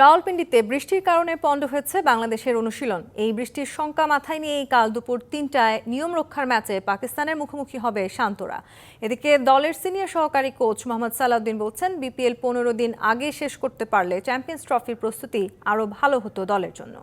রাওয়ালপিন্ডিতে বৃষ্টির কারণে পণ্ড হয়েছে বাংলাদেশের অনুশীলন। এই বৃষ্টির শঙ্কা মাথায় নিয়ে কাল দুপুর তিনটায় নিয়ম রক্ষার ম্যাচে পাকিস্তানের মুখোমুখি হবে শান্তরা। এদিকে দলের সিনিয়র সহকারী কোচ মোহাম্মদ সালাউদ্দিন বলছেন, বিপিএল পনেরো দিন আগে শেষ করতে পারলে চ্যাম্পিয়ন্স ট্রফির প্রস্তুতি আরও ভালো হতো দলের জন্য।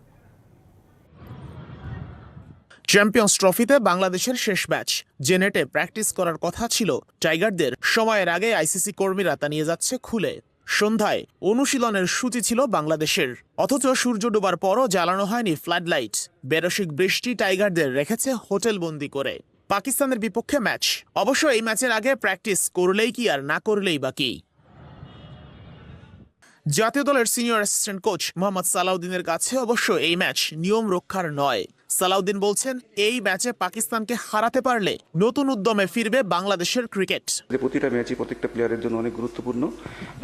চ্যাম্পিয়ন্স ট্রফিতে বাংলাদেশের শেষ ম্যাচ। জেনেটে প্র্যাকটিস করার কথা ছিল টাইগারদের। সময়ের আগে আইসিসি কর্মীরা তা নিয়ে যাচ্ছে খুলে। সন্ধ্যায় অনুশীলনের সূচি ছিল বাংলাদেশের। অথচ সূর্য ডোবার পরও জ্বালানো হয়নি ফ্লাড লাইট বেরসিক বৃষ্টি টাইগারদের রেখেছে হোটেল বন্দি করে। পাকিস্তানের বিপক্ষে ম্যাচ। অবশ্য এই ম্যাচের আগে প্র্যাকটিস করলেই কি আর না করলেই বা কি? জাতীয় দলের সিনিয়র অ্যাসিস্ট্যান্ট কোচ মোহাম্মদ সালাউদ্দিনের কাছে অবশ্য এই ম্যাচ নিয়ম রক্ষার নয়। সালাউদ্দিন বলছেন এই ম্যাচে পাকিস্তানকে হারাতে পারলে নতুন উদ্যমে ফিরবে বাংলাদেশের ক্রিকেট। যে প্রতিটা ম্যাচই প্রত্যেকটা প্লেয়ারের জন্য অনেক গুরুত্বপূর্ণ।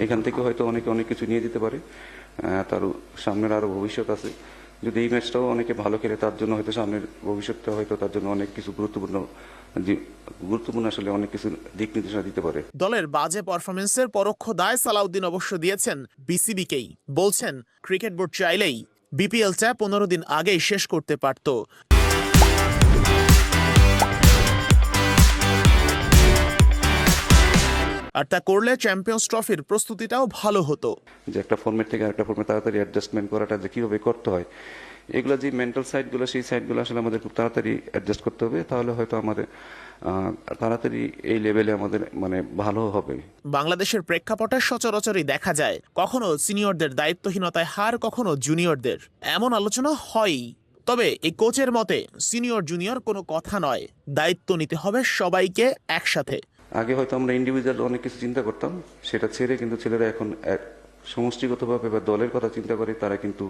এখান থেকে হয়তো অনেকে অনেক কিছু নিয়ে যেতে পারে। তার সামনের আরও ভবিষ্যৎ আছে। যদি এই ম্যাচটাও অনেকে ভালো খেলে তার জন্য হয়তো সামনের ভবিষ্যৎটা হয়তো তার জন্য অনেক কিছু গুরুত্বপূর্ণ গুরুত্বপূর্ণ আসলে অনেক কিছু দিক নির্দেশনা দিতে পারে। দলের বাজে পারফরমেন্সের পরোক্ষ দায় সালাউদ্দিন অবশ্য দিয়েছেন বিসিবিকেই। বলছেন ক্রিকেট বোর্ড চাইলেই বিপিএলটা পনেরো দিন আগেই শেষ করতে পারত। আর তা করলে চ্যাম্পিয়ন্স ট্রফির প্রস্তুতিটাও ভালো হতো। যে একটা ফর্মেট থেকে আরেকটা ফর্মে তাড়াতাড়ি অ্যাডজাস্টমেন্ট করাটা যে কীভাবে করতে হয়, এগুলো যে মেন্টাল সাইডগুলো সেই সাইডগুলো আসলে আমাদের খুব তাড়াতাড়ি অ্যাডজাস্ট করতে হবে। তাহলে হয়তো আমাদের তাড়াতাড়ি এই লেভেলে আমাদের মানে ভালো হবে। বাংলাদেশের প্রেক্ষাপটে সচরাচরই দেখা যায় কখনো সিনিয়রদের দায়িত্বহীনতায় হার কখনো জুনিয়রদের। এমন আলোচনা হয়ই। তবে এই কোচের মতে সিনিয়র জুনিয়র কোনো কথা নয়। দায়িত্ব নিতে হবে সবাইকে একসাথে। আগে হয়তো আমরা ইন্ডিভিজুয়াল অনেক কিছু চিন্তা করতাম সেটা ছেড়ে কিন্তু ছেলেরা এখন এক সমষ্টিগতভাবে বা দলের কথা চিন্তা করে তারা কিন্তু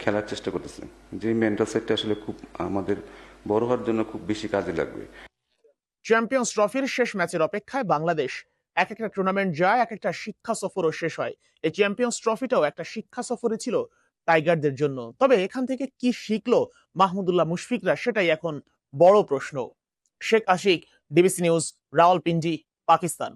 খেলার চেষ্টা করতেছে। যে মেন্টাল সেটটা আসলে খুব আমাদের বড় হওয়ার জন্য খুব বেশি কাজে লাগবে। চ্যাম্পিয়ন্স ট্রফির শেষ ম্যাচের অপেক্ষায় বাংলাদেশ এক একটা টুর্নামেন্ট যায়, এক একটা শিক্ষা সফরও শেষ হয়। এই চ্যাম্পিয়ন্স ট্রফিটাও একটা শিক্ষা সফরে ছিল টাইগারদের জন্য। তবে এখান থেকে কি শিখলো মাহমুদুল্লাহ মুশফিকরা সেটাই এখন বড় প্রশ্ন। Sheikh Ashiq DBC news, Rawalpindi, Pakistan.